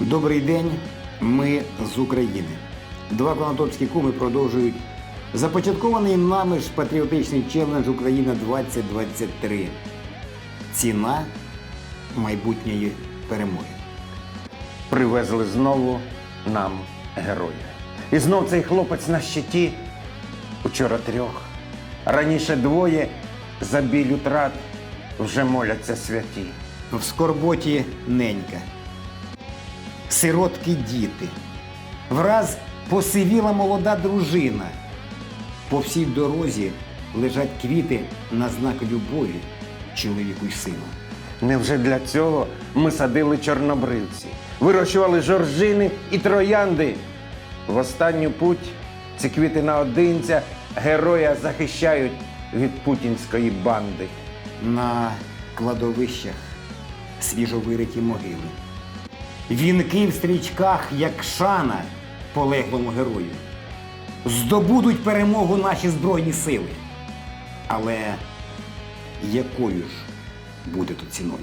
Добрий день, ми з України. Два конотопські куми продовжують започаткований нами ж патріотичний челендж Україна 2023. Ціна майбутньої перемоги. Привезли знову нам героя. І знов цей хлопець на щиті. Учора трьох. Раніше двоє за біль утрат вже моляться святі. В скорботі ненька. Сироткі діти. Враз посивіла молода дружина. По всій дорозі лежать квіти на знак любові чоловіку й сину. Невже для цього ми садили чорнобривці, вирощували жоржини і троянди? В останню путь ці квіти наодинця героя захищають від путінської банди. На кладовищах свіжовириті могили. Вінки в стрічках, як шана полеглому герою. Здобудуть перемогу наші Збройні сили. Але якою ж буде тут ціною?